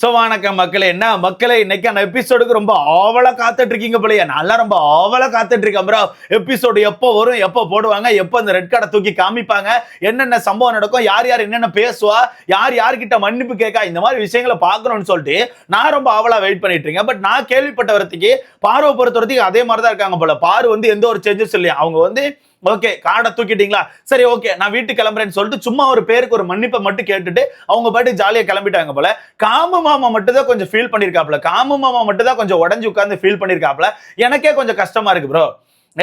So வணக்கம் மக்களே. என்ன? மக்களே இன்னைக்கான எபிசோடுக்கு ரொம்ப ஆவலாக காத்துட்டு இருக்கீங்க போலயே. நல்லா ரொம்ப ஆவலாக காத்துட்டு இருக்கேன் ப்ரோ எபிசோடு எப்போ வரும் எப்போ போடுவாங்க எப்போ இந்த ரெட் கார்டை தூக்கி காமிப்பாங்க என்னென்ன சம்பவம் நடக்கும் யார் யார் என்னென்ன பேசுவா யார் யார்கிட்ட மன்னிப்பு கேட்கா இந்த மாதிரி விஷயங்களை பார்க்கணும்னு சொல்லிட்டு நான் ரொம்ப ஆவலாக வெயிட் பண்ணிட்டு இருக்கேன் பட் நான் கேள்விப்பட்ட வரத்துக்கு பார்வை பொறுத்த வரைக்கும் அதே மாதிரி தான் இருக்காங்க போல. பாரு வந்து எந்த ஒரு சேஞ்சஸ் இல்லையா? அவங்க வந்து ஓகே கார்டை தூக்கிட்டீங்களா? சரி ஓகே நான் வீட்டுக்கு கிளம்புறேன்னு சொல்லிட்டு சும்மா ஒரு பேருக்கு ஒரு மன்னிப்பை மட்டும் கேட்டுட்டு அவங்க பாட்டு ஜாலியா கிளம்பிட்டாங்க போல. காம மாமா மட்டும் தான் கொஞ்சம் ஃபீல் பண்ணிருக்காப்ல காம மாமா மட்டும் தான் கொஞ்சம் உடஞ்சு உட்காந்து ஃபீல் பண்ணிருக்காப்ல எனக்கே கொஞ்சம் கஷ்டமா இருக்கு ப்ரோ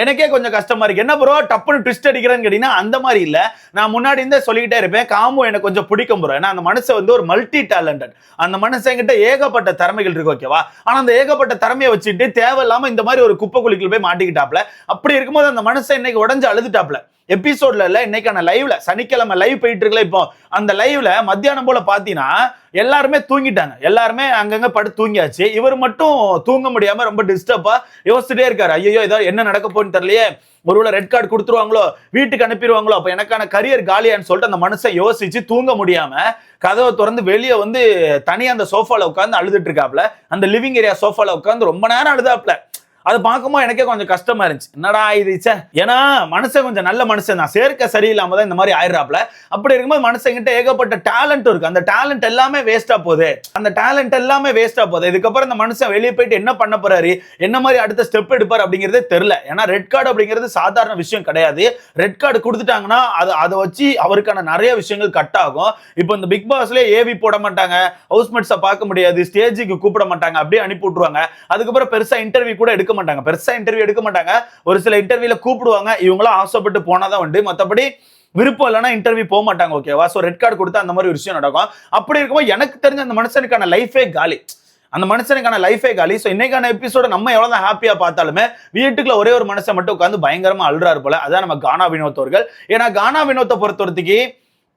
எனக்கே கொஞ்சம் கஷ்டமா இருக்கு. என்ன ப்ரோ டப்புன்னு ட்விஸ்ட் அடிக்கிறேன்னு கேட்டீங்கன்னா அந்த மாதிரி இல்ல. நான் முன்னாடி இருந்தே சொல்லிக்கிட்டே இருப்பேன். காமோ எனக்கு கொஞ்சம் பிடிக்கும் ப்ரோ ஏன்னா அந்த மனுஷன் வந்து ஒரு மல்டி டேலண்டட் அந்த மனுஷன் கிட்ட ஏகப்பட்ட திறமைகள் இருக்கு ஓகேவா ஆனா அந்த ஏகப்பட்ட திறமையை வச்சுட்டு தேவையில்லாம இந்த மாதிரி ஒரு குப்பை குழிக்குள் போய் மாட்டிக்கிட்டாப்ல. அப்படி இருக்கும்போது அந்த மனுஷன் இன்னைக்கு உடஞ்சு அழுதுட்டாப்ல. எபிசோட்ல இல்ல இன்னைக்கான லைவ்ல சனிக்கிழமை லைவ் போயிட்டு இருக்கல இப்போ. அந்த லைவ்ல மத்தியானம் போல பாத்தீங்கன்னா எல்லாருமே தூங்கிட்டாங்க. எல்லாருமே அங்கங்க படுத்து தூங்கியாச்சு. இவர் மட்டும் தூங்க முடியாம ரொம்ப டிஸ்டர்பா யோசிச்சுட்டே இருக்காரு. ஐயோ ஏதாவது என்ன நடக்க போன்னு தெரியலையே. ஒருவேளை ரெட் கார்டு கொடுத்துருவாங்களோ வீட்டுக்கு அனுப்பிடுவாங்களோ அப்ப எனக்கான கரியர் காலியான்னு சொல்லிட்டு அந்த மனுஷன் யோசிச்சு தூங்க முடியாம கதவை திறந்து வெளியே வந்து தனியா அந்த சோஃபால உட்காந்து அழுதுட்டு இருக்காப்ல. அந்த லிவிங் ஏரியா சோஃபால உட்காந்து ரொம்ப நேரம் அழுதாப்ல. அதை பார்க்கும்போது எனக்கே கொஞ்சம் கஷ்டமா இருந்துச்சு. என்னடா இது ஏன்னா மனுஷன் கொஞ்சம் நல்ல மனுஷன் தான். சேர்க்க சரியில்லாம தான் இந்த மாதிரி ஆயிடுறாப்ல அப்படி இருக்கும்போது மனுஷங்கிட்ட ஏகப்பட்ட டேலண்ட் இருக்கு. அந்த டேலண்ட் எல்லாமே வேஸ்டா போகுது. அந்த டேலண்ட் எல்லாமே வேஸ்டா போகுது. இதுக்கப்புறம் இந்த மனுஷன் வெளியே போயிட்டு என்ன பண்ண போறாரு? என்ன மாதிரி அடுத்த ஸ்டெப் எடுப்பார் அப்படிங்கிறதே தெரியல. ஏன்னா ரெட் கார்டு அப்படிங்கிறது சாதாரண விஷயம் கிடையாது. ரெட் கார்டு கொடுத்துட்டாங்கன்னா அது அதை வச்சு அவருக்கான நிறைய விஷயங்கள் கட் ஆகும். இப்போ இந்த பிக் பாஸ்ல ஏவி போட மாட்டாங்க. ஹவுஸ்மேட்ஸை பார்க்க முடியாது. ஸ்டேஜுக்கு கூப்பிட மாட்டாங்க. அப்படியே அனுப்பி விட்டுருவாங்க. அதுக்கப்புறம் பெருசா இன்டர்வியூ கூட எடுக்க மாட்டாங்க பெருசா இன்டர்வியூ எடுக்க மாட்டாங்க ஒரு சில இன்டர்வியூல கூப்பிடுவாங்க. இவங்களாம் ஆசைப்பட்டு போனாதான் உண்டு. மற்றபடி விருப்பம் இல்லைன்னா இன்டர்வியூ போக மாட்டாங்க ஓகேவா ஸோ ரெட் கார்டு கொடுத்தா அந்த மாதிரி ஒரு விஷயம் நடக்கும். அப்படி இருக்கும்போது எனக்கு தெரிஞ்ச அந்த மனுஷனுக்கான லைஃபே காலி. அந்த மனுஷனுக்கான லைஃபே காலி. ஸோ இன்னைக்கான எபிசோட நம்ம எவ்வளோ தான் ஹாப்பியாக பார்த்தாலுமே வீட்டுக்குள்ள ஒரே ஒரு மனுஷன் மட்டும் உட்காந்து பயங்கரமா அழுறாரு போல. அதான் நம்ம கானா வினோத் அவர்கள். ஏன்னா கானா வினோத்தை பொறுத்தவரைக்கு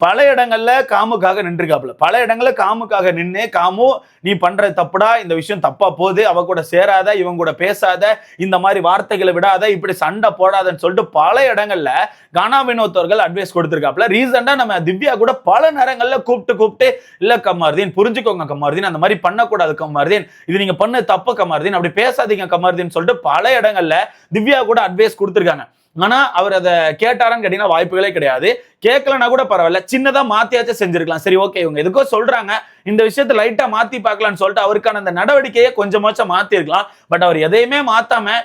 பல இடங்கள்ல காமுக்காக நின்றுக்காப்புல பல இடங்கள்ல காமுக்காக நின்று காமு நீ பண்ற தப்புடா இந்த விஷயம் தப்பா போகுது அவ கூட சேராத இவங்க கூட பேசாத இந்த மாதிரி வார்த்தைகளை விடாத இப்படி சண்டை போடாதன்னு சொல்லிட்டு பல இடங்கள்ல கானா வினோத்தவர்கள் அட்வைஸ் கொடுத்துருக்காப்புல. ரீசெண்டா நம்ம திவ்யா கூட பல நேரங்கள்ல கூப்பிட்டு கூப்பிட்டு இல்ல கமார்தீன் புரிஞ்சுக்கோங்க கமார்தீன் அந்த மாதிரி பண்ணக்கூடாது கமார்தீன் இது நீங்க பண்ண தப்பு கம்மாருதீன் அப்படி பேசாதீங்க கமார்தீன் சொல்லிட்டு பல இடங்கள்ல திவ்யா கூட அட்வைஸ் கொடுத்துருக்காங்க. ஆனா அவர் அதை கேட்டாரான்னு கேட்டீங்கன்னா வாய்ப்புகளே கிடையாது. கேட்கலனா கூட பரவாயில்ல. சின்னதா மாத்தியாச்சும் செஞ்சிருக்கலாம். சரி ஓகே இவங்க எதுக்கோ சொல்றாங்க. இந்த விஷயத்த லைட்டா மாத்தி பார்க்கலாம்னு சொல்லிட்டு அவருக்கான அந்த நடவடிக்கையை கொஞ்சமாச்சும் மாத்திருக்கலாம். பட் அவர் எதையுமே மாத்தாம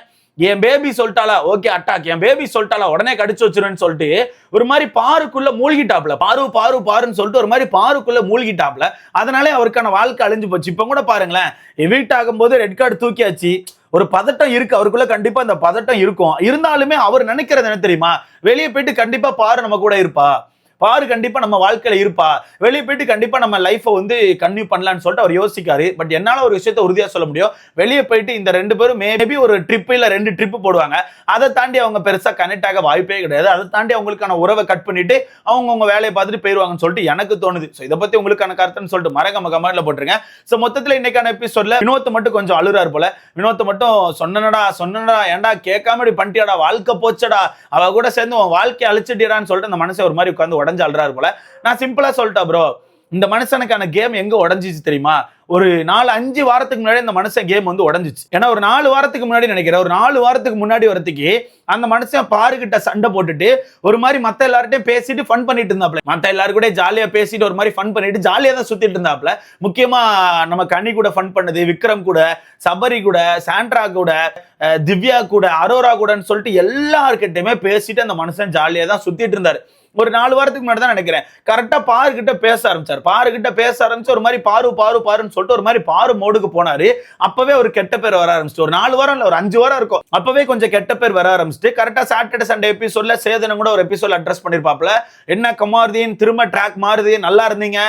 என் பேபி சொல்லிட்டாலா ஓகே அட்டாக் என் பேபி சொல்லிட்டாலா உடனே கடிச்சு வச்சிருன்னு சொல்லிட்டு ஒரு மாதிரி பாருக்குள்ள மூழ்கிட்டாப்ல பாரு பாரு பாருன்னு சொல்லிட்டு ஒரு மாதிரி பாருக்குள்ள மூழ்கிட்டாப்ல அதனாலே அவருக்கான வாழ்க்கை அழிஞ்சு போச்சு. இப்ப கூட பாருங்களேன். எவிக்ட் ஆகும்போது ரெட் கார்டு தூக்கியாச்சு. ஒரு பதட்டம் இருக்கு அவருக்குள்ள கண்டிப்பா அந்த பதட்டம் இருக்கும். இருந்தாலுமே அவர் நினைக்கிறது என்ன தெரியுமா? வெளியே போயிட்டு கண்டிப்பா பாரு நம்ம கூட இருப்பா. பாரு கண்டிப்பா நம்ம வாழ்க்கையில இருப்பா. வெளியே போயிட்டு கண்டிப்பா நம்ம லைஃப்பை வந்து கன்யூ பண்ணலாம்னு சொல்லிட்டு அவர் யோசிக்காரு. பட் என்னால ஒரு விஷயத்த உறுதியா சொல்ல முடியும். வெளியே போயிட்டு இந்த ரெண்டு பேரும் மேபி ஒரு ட்ரிப் இல்ல ரெண்டு ட்ரிப் போடுவாங்க. அதை தாண்டி அவங்க பெருசா கனெக்ட் ஆக வாய்ப்பே கிடையாது. அதை தாண்டி அவங்களுக்கான உறவை கட் பண்ணிட்டு அவங்க உங்க வேலையை பார்த்துட்டு போயிருவாங்கன்னு சொல்லிட்டு எனக்கு தோணுது. ஸோ இதை பத்தி உங்களுக்கான கருத்துன்னு சொல்லிட்டு மறக்காம கமெண்ட்ல போட்டுருங்க. ஸோ மொத்தத்துல இன்னைக்கான எபிசோட்ல வினோத்தை மட்டும் கொஞ்சம் அழுறாரு போல. வினோத்தை மட்டும் சொன்னனடா சொன்னடா ஏன்டா கேட்காம இப்படி பண்ணிட்டியாடா வாழ்க்கை போச்சடா. அவ கூட சேர்ந்து உன் வாழ்க்கையை அழிச்சிட்டியடான்னு சொல்லிட்டு அந்த மனசை ஒரு மாதிரி உட்காந்து உடஞ்சு அழுறாரு போல. நான் சிம்பிளா சொல்லிட்டேன் ப்ரோ இந்த மனுஷனுக்கான கேம் எங்க உடஞ்சிச்சு தெரியுமா? ஒரு நாலு அஞ்சு வாரத்துக்கு முன்னாடி அந்த மனுஷன் கேம் வந்து உடஞ்சிச்சு. ஏன்னா ஒரு நாலு வாரத்துக்கு முன்னாடி நினைக்கிறேன். ஒரு நாலு வாரத்துக்கு முன்னாடி வரதுக்கு அந்த மனுஷன் பாருகிட்ட சண்டை போட்டுட்டு ஒரு மாதிரி மத்த எல்லார்ட்டையும் பேசிட்டு ஃபன் பண்ணிட்டு இருந்தாப்ல. மத்த எல்லாரும் கூட ஜாலியா பேசிட்டு ஒரு மாதிரி ஃபன் பண்ணிட்டு ஜாலியா தான் சுத்திட்டு இருந்தாப்ல. முக்கியமா நம்ம கனி கூட ஃபன் பண்ணது விக்ரம் கூட சபரி கூட சாண்ட்ரா கூட திவ்யா கூட அரோரா கூடன்னு சொல்லிட்டு எல்லார்கிட்டயுமே பேசிட்டு அந்த மனுஷன் ஜாலியா தான் சுத்திட்டு இருந்தாரு. ஒரு நாலு வாரத்துக்கு முன்னாடி தான் நினைக்கிறேன். கரெக்டா பாரு கிட்ட பேச ஆரம்பிச்சார். பாரு கிட்ட பேச ஆரம்பிச்சு ஒரு மாதிரி பாரு பாரு பாருன்னு சொல்லிட்டு ஒரு மாதிரி பாரு மோடுக்கு போனாரு. அப்பவே ஒரு கெட்ட பேர் வர ஆரம்பிச்சிட்டு ஒரு நாலு வாரம் இல்ல ஒரு அஞ்சு வாரம் இருக்கும். அப்பவே கொஞ்சம் கெட்ட பேர் வர ஆரம்பிச்சிட்டு கரெக்டா சாட்டர்டே சண்டே எபிசோட்ல சேதனம் கூட ஒரு எபிசோட் அட்ரஸ் பண்ணிருப்பாப்ல என்ன கமாருதீன் திரும்ப ட்ராக் மாறுது நல்லா இருந்தீங்க.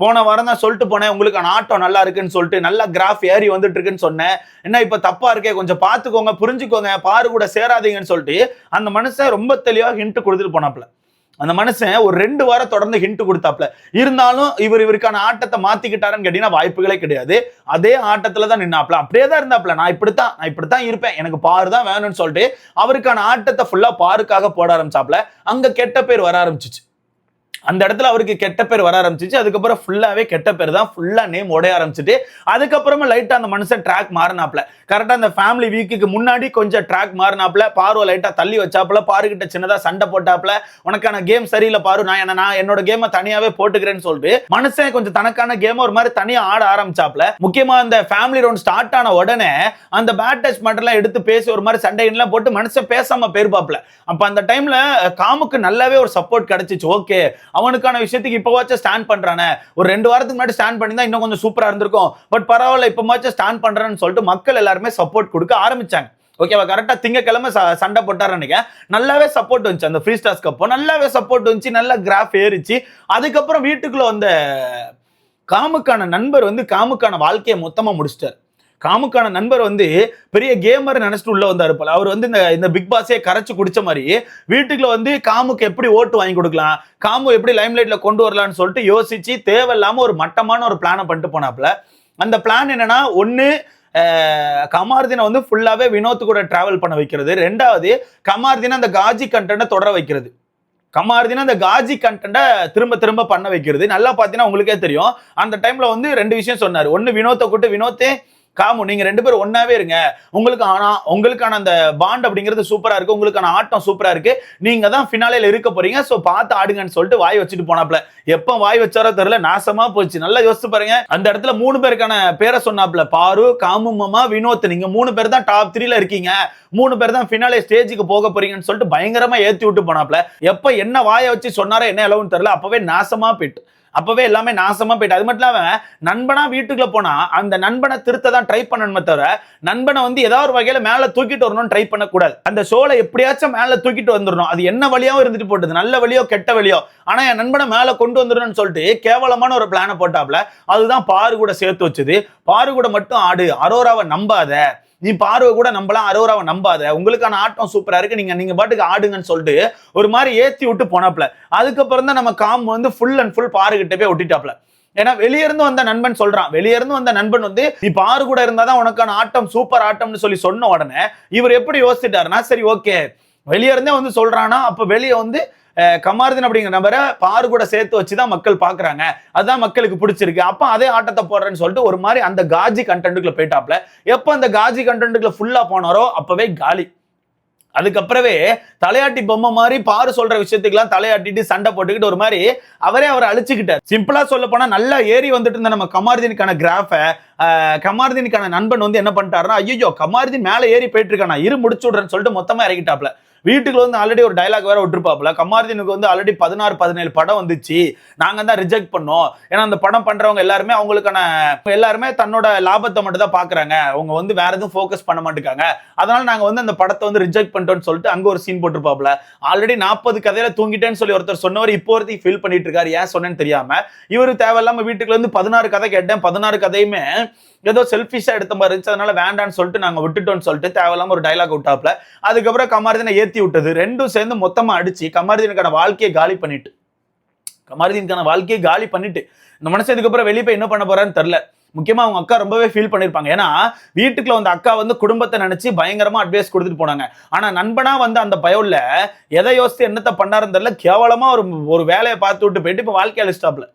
போன வாரம் தான் சொல்லிட்டு போனேன். உங்களுக்கு ஆட்டோ நல்லா இருக்குன்னு சொல்லிட்டு நல்லா கிராஃப் ஏறி வந்துட்டு இருக்குன்னு சொன்னேன். என்ன இப்ப தப்பா இருக்கே? கொஞ்சம் பாத்துக்கோங்க புரிஞ்சுக்கோங்க. பாரு கூட சேராதீங்கன்னு சொல்லிட்டு அந்த மனுஷன் ரொம்ப தெளிவாக ஹிண்ட் கொடுத்துட்டு போனாப்ல அந்த மனுஷன் ஒரு ரெண்டு வாரம் தொடர்ந்து ஹிண்ட் கொடுத்தாப்ல இருந்தாலும் இவர் இவருக்கான ஆட்டத்தை மாத்திக்கிட்டாருன்னு கேட்டீங்கன்னா வாய்ப்புகளே கிடையாது. அதே ஆட்டத்துல தான் நின்னாப்ல அப்படியே தான் இருந்தாப்ல நான் இப்படித்தான் நான் இப்படித்தான் இருப்பேன். எனக்கு பாரு தான் வேணும்னு சொல்லிட்டு அவருக்கான ஆட்டத்தை ஃபுல்லா பாருக்காக போட ஆரம்பிச்சாப்ல அங்க கெட்ட பேர் வர ஆரம்பிச்சிச்சு. அந்த இடத்துல அவருக்கு கெட்ட பேர் வர ஆரம்பிச்சிச்சு. அதுக்கப்புறம் ஃபுல்லாவே கெட்ட பேர் தான். ஃபுல்லா நேம் உடைய ஆரம்பிச்சிட்டு அதுக்கப்புறமா லைட்டா அந்த மனுஷன் ட்ராக் மாறினாப்ல கரெக்டா அந்த ஃபேமிலி வீக்குக்கு முன்னாடி கொஞ்சம் ட்ராக் மாறினாப்ல பார்வை லைட்டா தள்ளி வச்சாப்ல பாருக்கிட்ட சின்னதாக சின்னதா சண்டை போட்டாப்ல உனக்கான கேம் சரியில்லை பாரு. நான் என்ன நான் என்னோட கேமை தனியாவே போட்டுக்கிறேன்னு சொல்லிட்டு மனுஷன் கொஞ்சம் தனக்கான கேம் ஒரு மாதிரி தனியா ஆட ஆரம்பிச்சாப்ல முக்கியமா அந்த ஃபேமிலி ரவுண்ட் ஸ்டார்ட் ஆன உடனே அந்த பேட் டச் மட்டும் எடுத்து பேசி ஒரு மாதிரி சண்டைலாம் போட்டு மனுஷன் பேசாம பேருப்பாப்ல அப்ப அந்த டைம்ல காமுக்கு நல்லாவே ஒரு சப்போர்ட் கிடைச்சிச்சு. ஓகே அவனுக்கான விஷயத்துக்கு இப்போவாச்சும் ஸ்டாண்ட் பண்றானே. ஒரு ரெண்டு வாரத்துக்கு முன்னாடி ஸ்டாண்ட் பண்ணியிருந்தா இன்னும் கொஞ்சம் சூப்பரா இருந்திருக்கும். பட் பரவாயில்ல இப்போவாச்சும் ஸ்டாண்ட் பண்ணுறேன்னு சொல்லிட்டு மக்கள் எல்லாருமே சப்போர்ட் கொடுக்க ஆரம்பிச்சாங்க. ஓகேவா கரெக்டாக திங்கக்கிழமை ச- சண்டை போட்டார் நினைக்கிறேன். நல்லாவே சப்போர்ட் வந்துச்சு அந்த ஃப்ரீ ஸ்டார்ஸ் கப்போ நல்லாவே சப்போர்ட் வந்துச்சு நல்லா கிராஃப் ஏறிச்சு. அதுக்கப்புறம் வீட்டுக்குள்ளே வந்த காமுக்கான நண்பர் வந்து காமுக்கான வாழ்க்கையை மொத்தமாக முடிச்சிட்டார். காமுக்கான நண்பர் வந்து பெரிய கேமர் நினைச்சிட்டு உள்ள வந்தாரு போல. அவர் வந்து இந்த இந்த பிக் பாஸே கரைச்சு குடிச்ச மாதிரி வீட்டுக்குள்ள வந்து காமுக்கு எப்படி ஓட்டு வாங்கி கொடுக்கலாம் காமு எப்படி லைம் லைட்ல கொண்டு வரலாம்னு சொல்லிட்டு யோசிச்சு தேவையில்லாம ஒரு மட்டமான ஒரு பிளானை பண்ணிட்டு போனாப்ல அந்த பிளான் என்னன்னா ஒன்னு கமார்தினை வந்து ஃபுல்லாகவே வினோத் கூட டிராவல் பண்ண வைக்கிறது. ரெண்டாவது கமார்தினை அந்த காஜி கண்டென்ட்டை தொடர வைக்கிறது. கமார்தினா அந்த காஜி கண்டென்ட்டை திரும்ப திரும்ப பண்ண வைக்கிறது. நல்லா பார்த்தீங்கன்னா உங்களுக்கே தெரியும். அந்த டைமில் வந்து ரெண்டு விஷயம் சொன்னார். ஒன்று வினோத்தை கூட்டு வினோத்தே காமு நீங்க ரெண்டு பேரும் ஒன்னாவே இருங்க. உங்களுக்கு ஆனா உங்களுக்கான அந்த பாண்ட் அப்படிங்கிறது சூப்பரா இருக்கு. உங்களுக்கான ஆட்டம் சூப்பரா இருக்கு. நீங்க தான் ஃபினாலேல இருக்க போறீங்க. சோ பார்த்து ஆடுங்கன்னு சொல்லிட்டு வாய் வச்சுட்டு போனாப்ல. எப்ப வாய் வச்சாரோ தெரியல நாசமா போச்சு. நல்லா யோசிச்சு பாருங்க. அந்த இடத்துல மூணு பேருக்கான பேரை சொன்னாப்ல. பாரு காமு மாமா வினோத். நீங்க மூணு பேர் தான் டாப் த்ரீல இருக்கீங்க. மூணு பேர் தான் ஃபினாலே ஸ்டேஜுக்கு போக போறீங்கன்னு சொல்லிட்டு பயங்கரமா ஏத்தி விட்டு போனாப்ல. எப்ப என்ன வாயை வச்சு சொன்னாரோ என்ன அளவுன்னு தெரியல. அப்பவே நாசமா போயிட்டு. அப்பவே எல்லாமே நாசமா போயிட்டு. அது மட்டும் இல்லாம நண்பனா வீட்டுக்குள்ள போனா அந்த நண்பனை திருத்த தான் ட்ரை பண்ணணுமே தவிர நண்பனை வந்து ஏதாவது ஒரு வகையில மேல தூக்கிட்டு வரணும்னு ட்ரை பண்ணக்கூடாது. அந்த ஷோல எப்படியாச்சும் மேல தூக்கிட்டு வந்துடணும் அது என்ன வழியாவும் இருந்துட்டு போட்டது. நல்ல வழியோ கெட்ட வழியோ. ஆனா என் நண்பனை மேல கொண்டு வந்துடணும்னு சொல்லிட்டு கேவலமான ஒரு பிளானை போட்டாப்ல. அதுதான் பாரு கூட சேர்த்து வச்சது. பாரு கூட மட்டும் ஆடு. அரோராவை நம்பாத. நீ பார்வை கூட நம்பலாம் அரோராவை நம்பாத. உங்களுக்கான ஆட்டம் சூப்பரா இருக்கு. நீங்க நீங்க பாட்டுக்கு ஆடுங்கன்னு சொல்லிட்டு ஒரு மாதிரி ஏத்தி விட்டு போனாப்ல அதுக்கப்புறம் தான் நம்ம காம் வந்து ஃபுல் அண்ட் ஃபுல் பாரு போய் ஒட்டிட்டாப்ல ஏன்னா வெளியிருந்து வந்த நண்பன் சொல்றான். வெளியிருந்து வந்த நண்பன் வந்து நீ பாரு கூட இருந்தாதான் உனக்கான ஆட்டம் சூப்பர் ஆட்டம்னு சொல்லி சொன்ன உடனே இவர் எப்படி யோசிச்சிட்டாருன்னா சரி ஓகே வெளியே இருந்தே வந்து சொல்றானா அப்ப வெளியே வந்து கமாருதீன் அப்படிங்கிற நபரை பாரு கூட சேர்த்து வச்சு தான் மக்கள் பார்க்குறாங்க. அதுதான் மக்களுக்கு பிடிச்சிருக்கு. அப்போ அதே ஆட்டத்தை போடுறேன்னு சொல்லிட்டு ஒரு மாதிரி அந்த காஜி கண்டென்ட்டுக்குள்ள போயிட்டாப்ல. எப்போ அந்த காஜி கண்டென்ட்டுக்குள்ள ஃபுல்லாக போனாரோ அப்போவே காலி. அதுக்கப்புறவே தலையாட்டி பொம்மை மாதிரி பாரு சொல்ற விஷயத்துக்கெல்லாம் தலையாட்டிட்டு சண்டை போட்டுக்கிட்டு ஒரு மாதிரி அவரே அவரை அழிச்சுக்கிட்டார். சிம்பிளா சொல்ல போனா நல்லா ஏறி வந்துட்டு இருந்த நம்ம கமாருதீனுக்கான கிராஃபை கமாருதீனுக்கான நண்பன் வந்து என்ன பண்ணிட்டாருன்னா ஐயோ கமாருதீன் மேலே ஏறி போயிட்டு இருக்கானா இரு முடிச்சு விடுறேன்னு சொல்லிட்டு மொத்தமா இறக்கிட்டாப்ல. வீட்டுக்குள்ள வந்து ஆல்ரெடி ஒரு டயலாக் வேற விட்டுருப்பாப்புல. கமாருதீனுக்கு வந்து ஆல்ரெடி பதினாறு பதினேழு படம் வந்துச்சு. நாங்க தான் ரிஜெக்ட் பண்ணோம். ஏன்னா அந்த படம் பண்றவங்க எல்லாருமே அவங்களுக்கான எல்லாருமே தன்னோட லாபத்தை மட்டும் தான் பாக்குறாங்க. அவங்க வந்து வேற எதுவும் ஃபோக்கஸ் பண்ண மாட்டேங்காங்க அதனால நாங்க வந்து அந்த படத்தை வந்து ரிஜெக்ட் பண்ணிட்டோம்னு சொல்லிட்டு அங்க ஒரு சீன் போட்டிருப்பாப்ல ஆல்ரெடி நாற்பது கதையில தூங்கிட்டேன்னு சொல்லி ஒருத்தர் சொன்னவர் இப்போ ஒருத்தையும் ஃபீல் பண்ணிட்டு இருக்காரு. ஏன் சொன்னேன்னு தெரியாம இவரு தேவையில்லாம வீட்டுக்குள்ள இருந்து பதினாறு கதை கேட்டேன். பதினாறு கதையுமே ஏதோ செல்ஃபிஷா எடுத்த மாதிரி இருந்துச்சு. அதனால வேண்டாம்னு சொல்லிட்டு நாங்க விட்டுட்டோம்னு சொல்லிட்டு தேவையில்லாம ஒரு டைலாக் விட்டாப்ல அதுக்கப்புறம் கமாரதீனை ஏத்தி விட்டது ரெண்டும் சேர்ந்து மொத்தமாக அடிச்சு கமாரதீனுக்கான வாழ்க்கையை காலி பண்ணிட்டு. கமாரதீனுக்கான வாழ்க்கையை காலி பண்ணிட்டு. இந்த மனசு இதுக்கப்புறம் வெளியே போய் என்ன பண்ண போறான்னு தெரில முக்கியமா அவங்க அக்கா ரொம்பவே ஃபீல் பண்ணியிருப்பாங்க ஏன்னா வீட்டுக்குள்ள வந்த அக்கா வந்து குடும்பத்தை நினைச்சு பயங்கரமாக அட்வைஸ் கொடுத்துட்டு போனாங்க. ஆனால் நண்பனா வந்து அந்த பயம்ல எதை யோசித்து என்னத்தை பண்ணாருன்னு தெரில கேவலமாக ஒரு ஒரு வேலையை பார்த்து விட்டு போயிட்டு இப்போ வாழ்க்கை அழிச்சிட்டாப்ல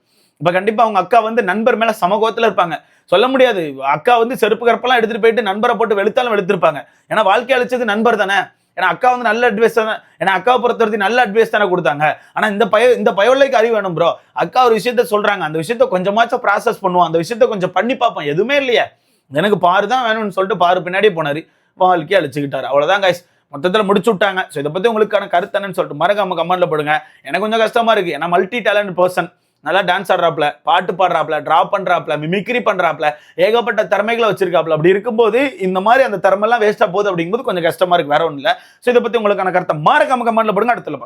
இப்போ கண்டிப்பாக அவங்க அக்கா வந்து நண்பர் மேலே சமகோத்தில் இருப்பாங்க. சொல்ல முடியாது. அக்கா வந்து செருப்பு கருப்பெல்லாம் எடுத்துட்டு போயிட்டு நண்பரை போட்டு வெளுத்தாலும் வெளுத்திருப்பாங்க. ஏன்னா வாழ்க்கை அழிச்சது நண்பர் தானே. ஏன்னா அக்கா வந்து நல்ல அட்வைஸ் தானே. ஏன்னா அக்காவை பொறுத்தவரைக்கும் நல்ல அட்வைஸ் தானே கொடுத்தாங்க. ஆனால் இந்த பய இந்த பயவுலைக்கு அறிவு வேணும் ப்ரோ அக்கா ஒரு விஷயத்த சொல்கிறாங்க அந்த விஷயத்த கொஞ்சமாச்சும் ப்ராசஸ் பண்ணுவோம் அந்த விஷயத்த கொஞ்சம் பண்ணி பார்ப்போம் எதுவுமே இல்லையே. எனக்கு பாரு தான் வேணும்னு சொல்லிட்டு பாரு பின்னாடியே போனார். வாழ்க்கையை அழிச்சுக்கிட்டார். அவ்வளோதான் கைஸ் மொத்தத்தில் முடிச்சு விட்டாங்க. ஸோ இதை பற்றி உங்களுக்கான கருத்து என்னன்னு சொல்லிட்டு மறக்காம கமெண்ட்ல போடுங்க. எனக்கு கொஞ்சம் கஷ்டமா இருக்கு. ஏன்னா மல்டி டேலண்ட் பர்சன் நல்லா டான்ஸ் ஆடுறாப்ல பாட்டு பாடுறாப்ல ட்ரா பண்ணுறாப்ல மிமிக்ரி பண்ணுறாப்ல ஏகப்பட்ட திறமைகளை வச்சிருக்காப்ல அப்படி இருக்கும்போது இந்த மாதிரி அந்த திறமைலாம் வேஸ்ட்டாக போகுது அப்படிங்கும்போது கொஞ்சம் கஷ்டமா இருக்கு வேற ஒன்றும் இல்லை. ஸோ இதை பத்தி உங்களுக்கான கருத்தை மறக்காம கமெண்ட்ல போடுங்க. அடுத்துல பார்க்கலாம்.